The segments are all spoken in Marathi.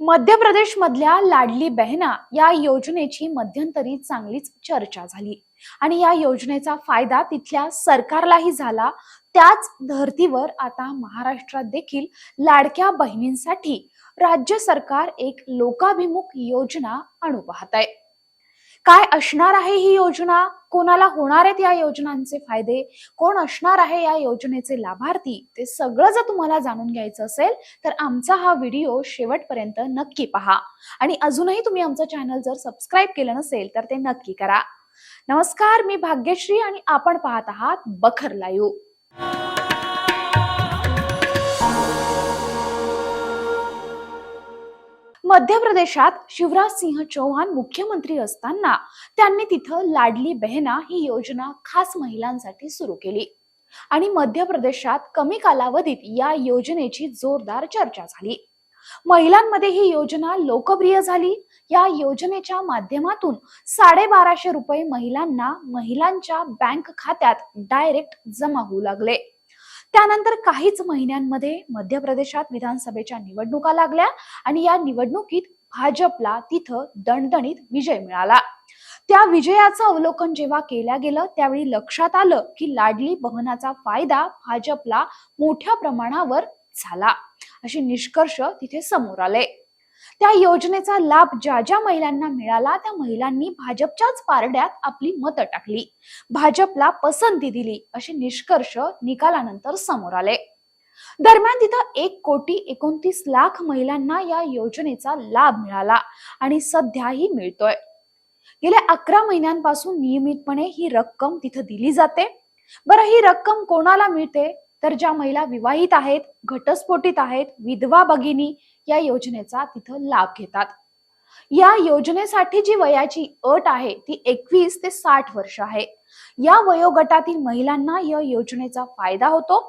मध्य प्रदेश मधल्या लाडली बहना या योजनेची मध्यंतरी चांगलीच चर्चा झाली. आणि या योजनेचा फायदा तिथल्या सरकारलाही झाला. त्याच धर्तीवर आता महाराष्ट्रात देखील लाडक्या बहिणींसाठी राज्य सरकार एक लोकाभिमुख योजना आणू पाहत आहे. काय असणार आहे ही योजना? कोणाला होणार आहेत या योजनांचे फायदे? कोण असणार आहे या योजनेचे लाभार्थी? ते सगळं जर तुम्हाला जाणून घ्यायचं असेल तर आमचा हा व्हिडिओ शेवटपर्यंत नक्की पहा. आणि अजूनही तुम्ही आमचं चॅनल जर सबस्क्राईब केलं नसेल तर ते नक्की करा. नमस्कार मी भाग्यश्री आणि आपण पाहत आहात बखर लाईव्ह. मध्य प्रदेशात शिवराज सिंह चौहान मुख्यमंत्री असताना त्यांनी तिथं लाडली बहना ही योजना खास महिलांसाठी सुरू केली. आणि मध्य प्रदेशात कमी कालावधीत या योजनेची जोरदार चर्चा झाली. महिलांमध्ये ही योजना लोकप्रिय झाली. या योजनेच्या माध्यमातून साडेबाराशे रुपये महिलांना महिलांच्या बँक खात्यात डायरेक्ट जमा होऊ लागले. त्यानंतर काहीच महिन्यांमध्ये मध्य प्रदेशात विधानसभेच्या निवडणुका लागल्या आणि या निवडणुकीत भाजपला तिथं दणदणीत विजय मिळाला. त्या विजयाचं अवलोकन जेव्हा केल्या गेलं त्यावेळी लक्षात आलं की लाडली बहनाचा फायदा भाजपला मोठ्या प्रमाणावर झाला. असे निष्कर्ष तिथे समोर आले. त्या योजनेचा लाभ ज्या ज्या महिलांना मिळाला त्या महिलांनी भाजपच्याच पारड्यात आपली मतं टाकली. भाजपला पसंती दिली असे निष्कर्ष निकालानंतर समोर आले. दरम्यान तिथं एक कोटी एकोणतीस लाख महिलांना या योजनेचा लाभ मिळाला आणि सध्याही मिळतोय. गेल्या अकरा महिन्यांपासून नियमितपणे ही रक्कम तिथं दिली जाते. बरं ही रक्कम कोणाला मिळते? तर ज्या महिला विवाहित आहेत घटस्फोटित आहेत विधवा भगिनी या योजनेचा तिथं लाभ घेतात. या योजनेसाठी जी वयाची अट आहे ती एकवीस ते साठ वर्ष आहे. या वयोगटातील महिलांना या योजनेचा फायदा होतो.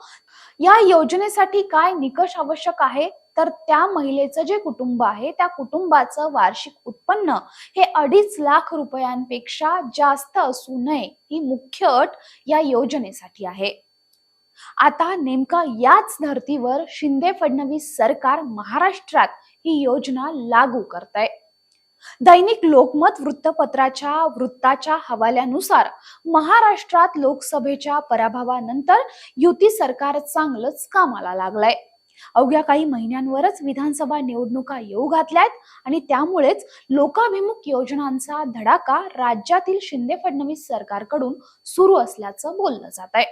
या योजनेसाठी काय निकष आवश्यक आहे? तर त्या महिलेचं जे कुटुंब आहे त्या कुटुंबाचं वार्षिक उत्पन्न हे अडीच लाख रुपयांपेक्षा जास्त असू नये ही मुख्य अट या योजनेसाठी आहे. आता नेमका याच धर्तीवर शिंदे फडणवीस सरकार महाराष्ट्रात ही योजना लागू करत आहे दैनिक लोकमत वृत्तपत्राच्या वृत्ताच्या हवाल्यानुसार महाराष्ट्रात लोकसभेच्या पराभवानंतर युती सरकार चांगलंच कामाला लागलंय. अवघ्या काही महिन्यांवरच विधानसभा निवडणुका येऊ घातल्यात आणि त्यामुळेच लोकाभिमुख योजनांचा धडाका राज्यातील शिंदे फडणवीस सरकारकडून सुरू असल्याचं बोललं जात आहे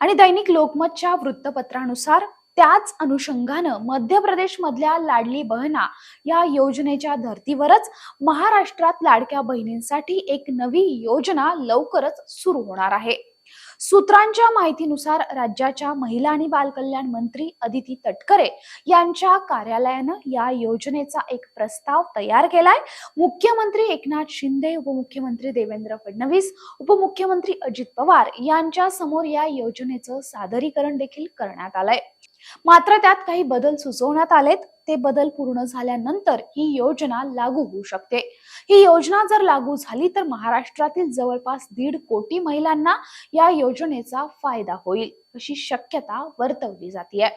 आणि दैनिक लोकमतच्या वृत्तपत्रानुसार त्याच अनुषंगानं मध्य प्रदेश मधल्या लाडली बहना या योजनेच्या धर्तीवरच महाराष्ट्रात लाडक्या बहिणींसाठी एक नवी योजना लवकरच सुरू होणार आहे. सूत्रांच्या माहितीनुसार राज्याच्या महिला आणि बालकल्याण मंत्री अदिती तटकरे यांच्या कार्यालयानं या योजनेचा एक प्रस्ताव तयार केलाय. मुख्यमंत्री एकनाथ शिंदे उपमुख्यमंत्री देवेंद्र फडणवीस उपमुख्यमंत्री अजित पवार यांच्या समोर या योजनेचं सादरीकरण देखील करण्यात आलंय. मात्र त्यात काही बदल सुचवण्यात आलेत. ते बदल पूर्ण झाल्यानंतर ही योजना लागू होऊ शकते. ही योजना जर लागू झाली तर महाराष्ट्रातील जवळपास दीड कोटी महिलांना या योजनेचा फायदा होईल अशी शक्यता वर्तवली जाते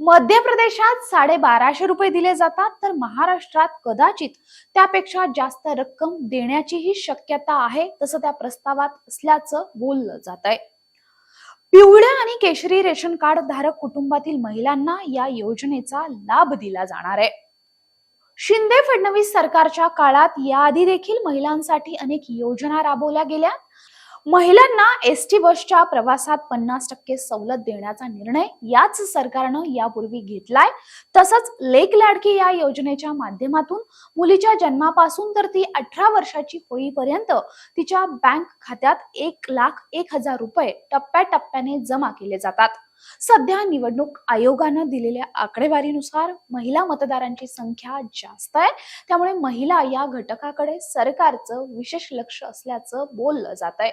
मध्य प्रदेशात साडेबाराशे रुपये दिले जातात तर महाराष्ट्रात कदाचित त्यापेक्षा जास्त रक्कम देण्याचीही शक्यता आहे तसं त्या प्रस्तावात असल्याचं बोललं जात आहे पिवळ्या आणि केशरी रेशन कार्ड धारक कुटुंबातील महिलांना या योजनेचा लाभ दिला जाणार आहे. शिंदे फडणवीस सरकारच्या काळात याआधी देखील महिलांसाठी अनेक योजना राबवल्या गेल्या. महिलांना एस टी बसच्या प्रवासात पन्नास टक्के सवलत देण्याचा निर्णय याच सरकारनं यापूर्वी घेतलाय. तसंच लेक लाडकी या योजनेच्या माध्यमातून मुलीच्या जन्मापासून तर ती अठरा वर्षाची होईपर्यंत तिच्या बँक खात्यात एक लाख एक हजार रुपये टप्प्याटप्प्याने जमा केले जातात. सध्या निवडणूक आयोगानं दिलेल्या आकडेवारीनुसार महिला मतदारांची संख्या जास्त आहे. त्यामुळे महिला या घटकाकडे सरकारचं विशेष लक्ष असल्याचं बोललं जात आहे